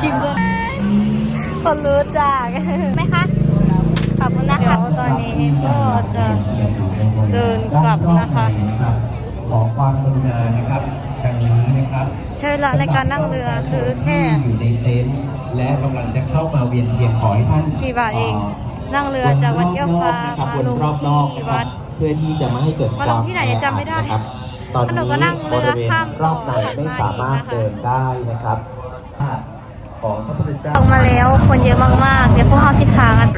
ชิมด้วยคนรู้จักไหมคะ ขอบคุณนะคะตอนนี้ก็จะเดินกลับนะคะขอความกรุณานะครับดังนี้นะครับ ใช้เวลาในการนั่งเรือคือแค่ที่อยู่ในเต็นท์และกำลังจะเข้ามาเวียนเทียนขอให้ท่านกี่บาทเอง นั่งเรือจากวัดแก้วฟ้าครับมาวนลงรอบนอกที่นะควัรับดเพื่อที่จะไม่ให้เกิดมาคลวางมที่ไหนจำไม่ได้นะครับ ตอนหนูนี้ก็นั่งเรืบอริเวณข้ามรอบในเกาะไม่สามารถมาอีกนะคะเดินได้นะครับ ของพระพุทธเจ้าลงมาแล้วคนเยอะมากๆเดี๋ยวพวกเราสิพากัน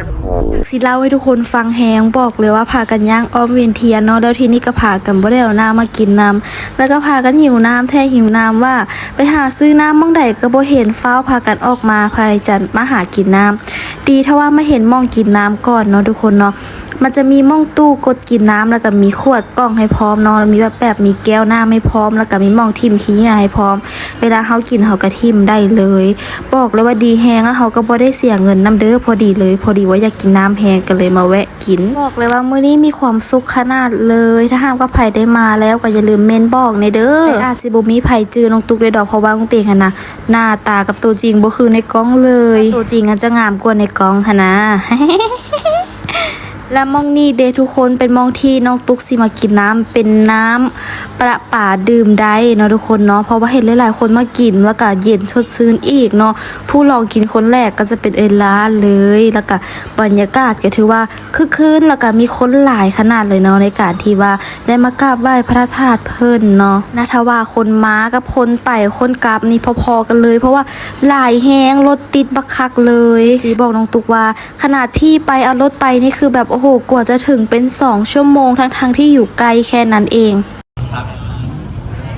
สิเล่าให้ทุกคนฟังแฮงบอกเลยว่าพากันย่างอ้อมเวียนเทียนเนาะแล้วทีนี้ก็พากันบ่ได้เอาน้ำมากินน้ำแล้วก็พากันหิวน้ำแท้หิวน้ำว่า ไปหาซื้อน้ำม่องใดก็บ่เห็นฟ้าพากันออกมาพายจันมาหากินน้ำดีถ้าว่ามาเห็นมองกินน้ำก่อนเนาะทุกคนเนาะ มันจะมีม่องตู้กดกินน้ำแล้วก็มีขวดกล่องให้พร้อมเนาะมีแบบแบบมีแก้วน้ำให้พร้อม แล้วก็มีม่องทิมขี้เหงื่อให้พร้อม เวลาเฮากินเฮาก็ทิมได้เลย บอกเลยว่าดีแฮงแล้วเฮาก็บ่ได้เสียเงินน้ำเด้อพอดีเลย พอดีว่าอยากกินน้ำแฮงก็เลยมาแวะกิน บอกเลยว่ามื้อนี้มีความสุขขนาดเลย ถ้าหากว่าไผได้มาแล้วก็อย่าลืมเมนบอกในเด้อแต่อาจสิบ่มีไผจื้อน้องตุกเลยดอกเพราะว่าน้องเตงหันนะหน้าตากับตัวจริงบ่คือในกล้องเลย ตัวจริงอันจะงามกว่าในกล้องหันนะ และมองนี่เดทุกคนเป็นมองที่น้องตุ๊กสิมากินน้ำเป็นน้ำประป่าดื่มได้เนาะทุกคนเนาะเพราะว่าเห็นหลายๆคนมากินแล้วก็เย็นชดชื่นอีกเนาะผู้ลองกินคนแรกก็จะเป็นเอล่าเลยแล้วก็บรรยากาศก็ถือว่าคึกคืนแล้วก็มีคนหลายขนาดเลยเนาะในการที่ว่าได้มากราบไหว้พระธาตุเพิ่นเนาะนาทว่าคนม้ากับคนไปคนกลับนี่พอๆกันเลย เพราะว่าหลายแฮงรถติดบักคักเลยสีบอกน้องตุ๊กว่า ขนาดพี่ไปเอารถไปนี่คือแบบโอ้โหกว่าจะถึงเป็นสองชั่วโมงทั้งๆที่อยู่ไกลแค่นั้นเองครับ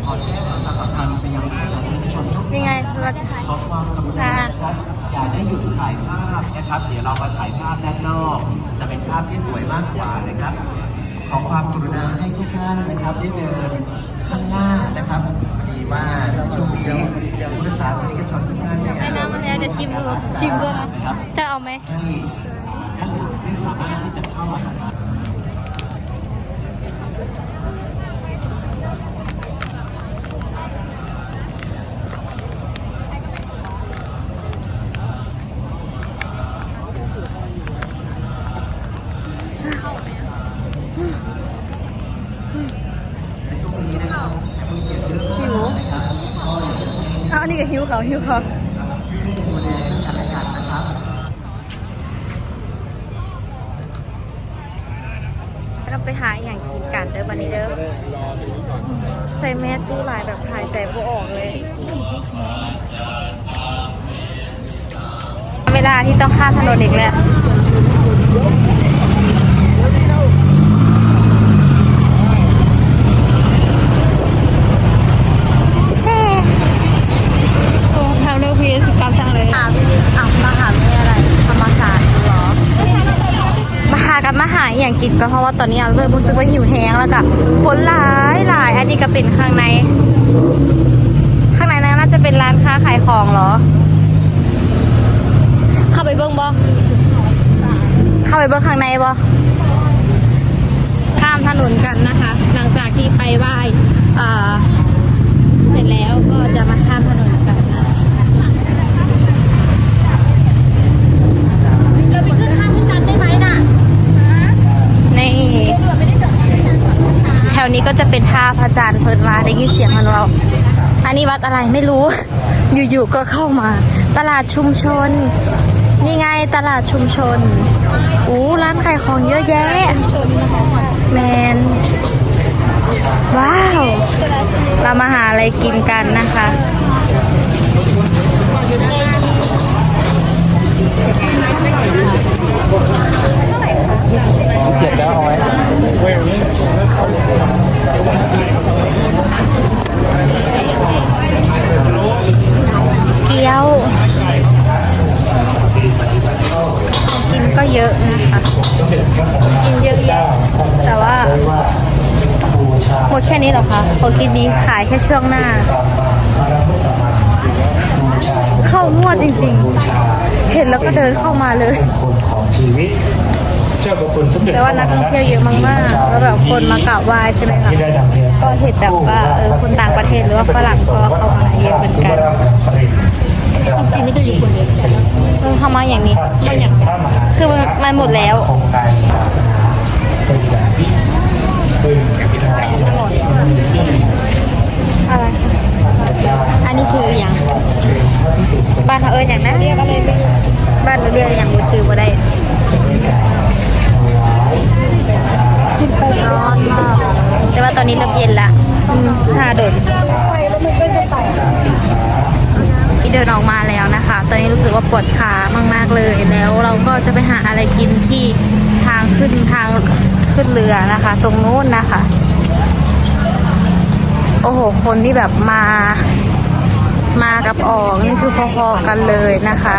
ขอแจ้งประชาสัมพันธ์ไปยังพุทธศาสนิกชนทุกนี่ไงรถขอความกรุณานะครับอย่าได้หยุดถ่ายภาพนะครับ เดี๋ยวเรามาถ่ายภาพด้านนอก จะเป็นภาพที่สวยมากกว่านะครับ ขอความกรุณาให้ทุกท่านนะครับได้เดินข้างหน้านะครับพอดีว่าในช่วงนี้พุทธศาสนิกชนทุกท่านเนี่ยไอ้น้ำมันแล้วเดี๋ยวชิมดูชิมด้วยนะจะเอาไหมให้ท่านหลังไม่ สามารถที่จะเข้ามาสัมผัสหิวอ้าวอันนี้ก็หิวเขาหิวเขาเราไปหาอย่างกินกันเด้อวันนี้เด้อใส่แมสตู้หลายแบบหายใจบ่ออกเลย เวลาที่ต้องข้ามถนนอีกแล้วโอ้ทำเรื่องพีสกรรมจังเลยอ่าพี่อะมาหาไม่อะไรธรรมศาสตร์เหรอ มาหาอย่างกินก็เพราะว่าตอนนี้เราเริ่มรู้สึกว่าหิวแห้งแล้วก็คนหลายหลายอันนี้ก็เป็นข้างใน ข้างในนั้นน่าจะเป็นร้านค้าขายของเหรอ เข้าไปเบิ้งบ่เข้าไปเบิ้งข้างในบ่ข้ามถนนกันนะคะ หลังจากที่ไปไหว้อ่เสร็จแล้วก็จะมาข้ามถนนกันเราไปขึ้นข้ามที่จันได้ไหมน่ะนี่แถวนี้ ก็จะเป็นท่าพระจันทร์เพิ่นมาได้ยินเสียงมันเราอันนี้วัดอะไรไม่รู้ อยู่ๆก็เข้ามา ตลาดชุมชน นี่ไงตลาดชุมชนอู้ร้านขายของเยอะแยะแมนว้าว เรามาหาอะไรกินกันนะคะ เก็บแล้วเอาไว้เกี๊ยว กินก็เยอะนะคะ กินเยอะแยะแต่ว่าหมดแค่นี้หรอคะพอกินนี้ขายแค่ช่วงหน้า เข้ามั่วจริงๆ เห็นแล้วก็เดินเข้ามาเลยคนของชีวิต เจ้าพระคุณสมเด็จแต่ว่านักท่องเที่ยวเยอะมากๆแล้วแบบคนมากราบไหว้ใช่ไหมคะที่ได้นำเรียนก็เห็นแบบว่าเออคนต่างประเทศหรือว่าฝรั่งก็เข้ามาเยอะเหมือนกันพระบรมสารีจริงๆนี่ก็อยู่คนเดียวเออเข้ามาอย่างนี้คือมันมันหมดแล้วคงในศาสนาเป็นอย่างยิ่งซึ่งที่อะไรอันนี้คืออย่างบ้านเขาเอิญอย่างนั้นเรียกอะไรบ้านเราเรียกอย่างบูจือบ่ได้ ตอนนี้เริ่มเย็นละอืมห้าโดดที่เดินออกมาแล้วนะคะ ตอนนี้รู้สึกว่าปวดขามากๆเลยแล้วเราก็จะไปหาอะไรกินที่ทางขึ้นทางขึ้นเรือนะคะ ตรงนู้นนะคะ โอ้โห คนที่แบบมามากับออกนี่คือพอๆกันเลยนะคะ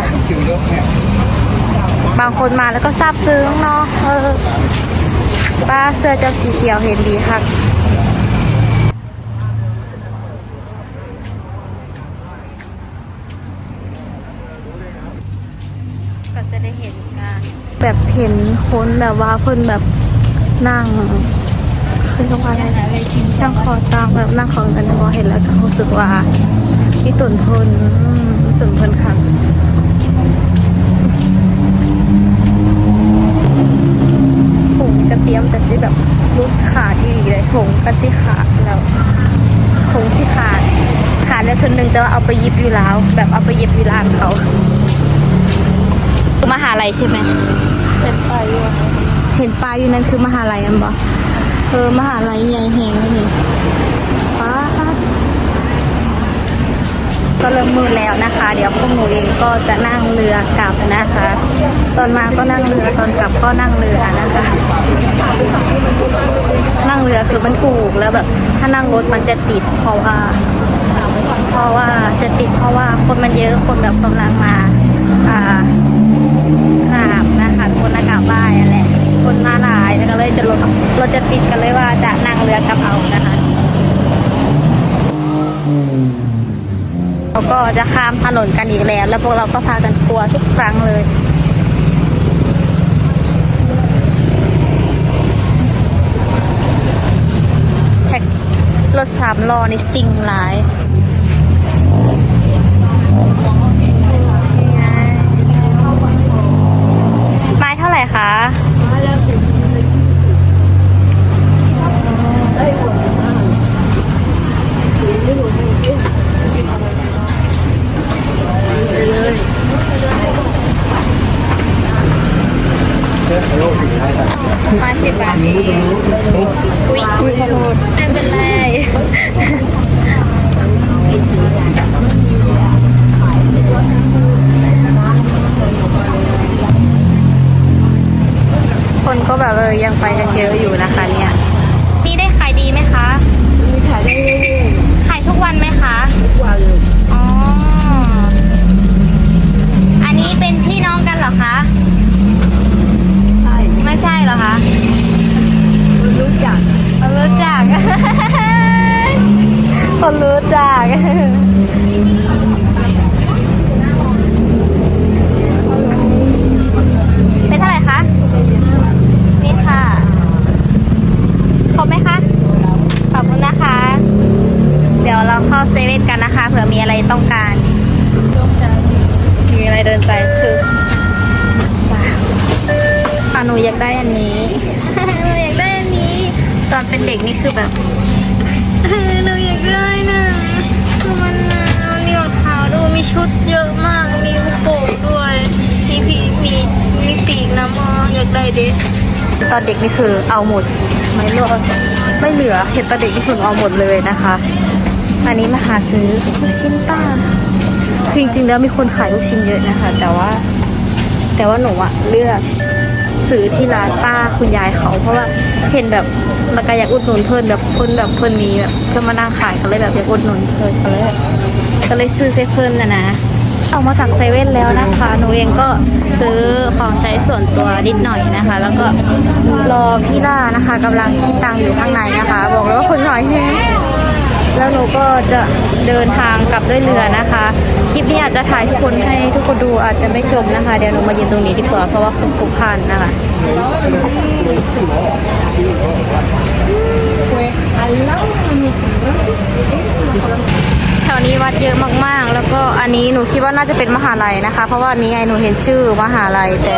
บางคนมาแล้วก็ซาบซึ้งเนาะเออป้าเสื้อเจ้าสีเขียวเห็นดีค่ะ ก็จะได้เห็นกัน แบบเห็นคนแบบว่าเพิ่นแบบนั่งคือเรียกว่าอะไรนั่งคอตามแบบนั่งของกันพอเห็นแล้วก็รู้สึกว่าพี่ตุ่นทนมีตุ่นทนค่ะถุงกระเทียมแต่สิแบบรุดขาดอีเลยถุงก็สิขาดแล้วถุงสิขาดขาดแล้วส่วนหนึ่งแต่ว่าเอาไปยิบอยู่แล้ว แบบเอาไปย็บอยู่ร้านเขา คือมหาลัยใช่ไหมเห็นป้ายอยู่เห็นป้ายอยู่นั่นคือมหาลัยอันบอกเออมหาลัยใหญ่แหงนี่ป้าก็เริ่มมืดแล้วนะคะ เดี๋ยวพวกหนูเองก็จะนั่งเรือกลับนะคะ ตอนมาก็นั่งเรือตอนกลับก็นั่งเรือนะคะ นั่งเรือคือมันถูกแล้วแบบ ถ้านั่งรถมันจะติดเพราะว่าเพราะว่าจะติดเพราะว่าคนมันเยอะคนแบบกำลังมา อ่า กราบนะคะคนละกราบไหว้านแหละ คนมาหลายแล้วก็เลยจะรถราจะติดกันเลยว่าจะนั่งเรือกลับเอานะคะเราก็จะข้ามถนนกันอีกแล้ว แล้วพวกเราก็พากันกลัวทุกครั้งเลยแท็กซี่รถสามล้อนี่สิ่งหลาย ไม้เท่าไหร่คะ ไม้สิบบาทเองอุ้ยอุ้ยขอโทษไม่เป็นไรคนก็แบบเออยังไปกันเยอะอยู่นะคะเนี่ย เข้าเซเว่นกันนะคะเผื่อมีอะไรต้องการ มีอะไรเดินไปคือว้าวอะหนูอยากได้อันนี้ หนูอยากได้อันนี้ ตอนเป็นเด็กนี่คือแบบเออหนูอยากได้นะคือมันนะมันมีรองเท้าด้วยมีชุดเยอะมาก มีลูกโป่งด้วย มีผีมีมีปีกนะมออยากได้เด็ตอนเด็กนี่คือเอาหมด ไม่เหลือไม่เหลือเห็นตอนเด็กนี่คือเอาหมดเลยนะคะ อันนี้มาหาซื้อลูกชิ้นป้าจริงๆแล้วมีคนขายลูกชิ้นเยอะนะคะ แต่ว่า แต่ว่าหนูอะเลือกซื้อที่ร้านป้าคุณยายเขา เพราะว่าเห็นแบบมันก็อยากอุดหนุนเพิ่นแบบเพิ่นแบบเพิ่นมีแบบเพิ่นมานั่งขายก็เลยแบบอยากอุดหนุนเพิ่นก็เลยก็เลยซื้อเซเพิ่นนะนะออกมาจากเซเว่นแล้วนะคะหนูเองก็ซื้อของใช้ส่วนตัวนิดหน่อยนะคะ แล้วก็รอพี่ล่านะคะกำลังคิดตังค์อยู่ข้างในนะคะ บอกเลยว่าคนหน่อยแฮ แล้วหนูก็จะเดินทางกลับด้วยเรือนะคะ คลิปนี้อาจจะถ่ายทุกคนให้ทุกคนดูอาจจะไม่จบนะคะ เดี๋ยวหนูมายืนตรงนี้ดีกว่าเพราะว่าคนพลุกพล่านนะคะแถวนี้วัดเยอะมากๆ แล้วก็อันนี้หนูคิดว่าน่าจะเป็นมหาลัยนะคะ เพราะว่านี้ไงหนูเห็นชื่อมหาลัยแต่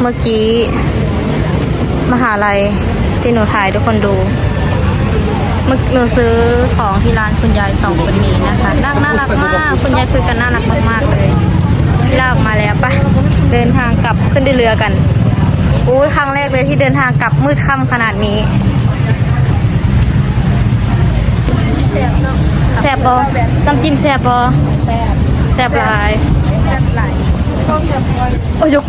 เมื่อกี้ มหาลัยที่หนูถ่ายทุกคนดู มื่อหนูซื้อของที่ร้านคุณยายสองคนนี้นะคะน่าน่ารักมาก คุณยายคุยกันน่ารักมากๆเลยลากมาแล้วปะเดินทางกลับขึ้นด้วยเรือกันอู้ครั้งแรกเลยที่เดินทางกลับมืดค่ำขนาดนี้แซบบอน้ำจิ้มแซบบอแซบหลายแซบหลายโอ้ยก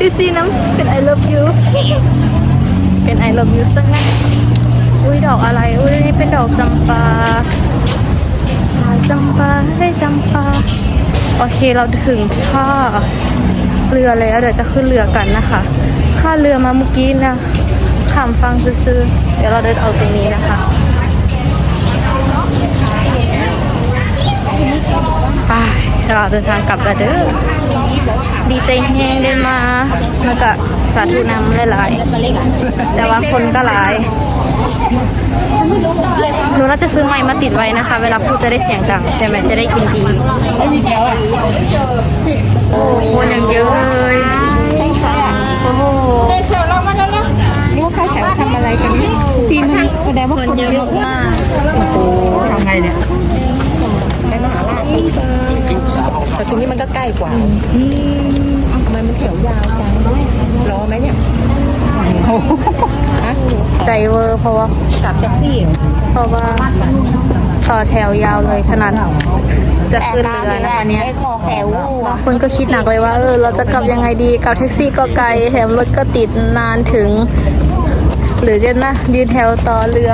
ดูสิน้ำเป็น I love you เป็น I love you สักงั้นอุ้ยดอกอะไร อุ้ยเป็นดอกจำปาจำปาได้จำปาโอเคเราถึงท่าเรือแล้วเดี๋ยวจะขึ้นเรือกันนะคะ ค่าเรือมาเมื่อกี้นะขามฟังซื้อเดี๋ยวเราเดินออกตรงนี้นะคะ ไปเราเดินทางกลับแล้วเด้อดีใจแห้งได้มาแล้วก็สาธุนำหลายๆแต่ว่าคนก็หลายหนูน่าจะซื้อไม้มาติดไว้นะคะ เวลาพูดจะได้เสียงดังใช่ไหมจะได้กินดีโอ้คนยังเยอะเลยโอ้โหนี่ว่าเข้าแถวทำอะไรกันเนี่ยทีมนี้แสดงว่าคนเยอะมากทำไงเนี่ยไปมหาลัย แต่ตรงนี้มันก็ใกล้กว่าทำไมมันแถวยาวจังรอไหมเนี่ยใจเวอร์เพราะว่ากลับจากที่เพราะว่าต่อแถวยาวเลยขนาดจะขึ้นเรือนะคะเนี่ยบางคนก็คิดหนักเลยว่าเออเราจะกลับยังไงดีกลับแท็กซี่ก็ไกลแถมรถก็ติดนานถึง หรือจะนะยืนแถวต่อเรือ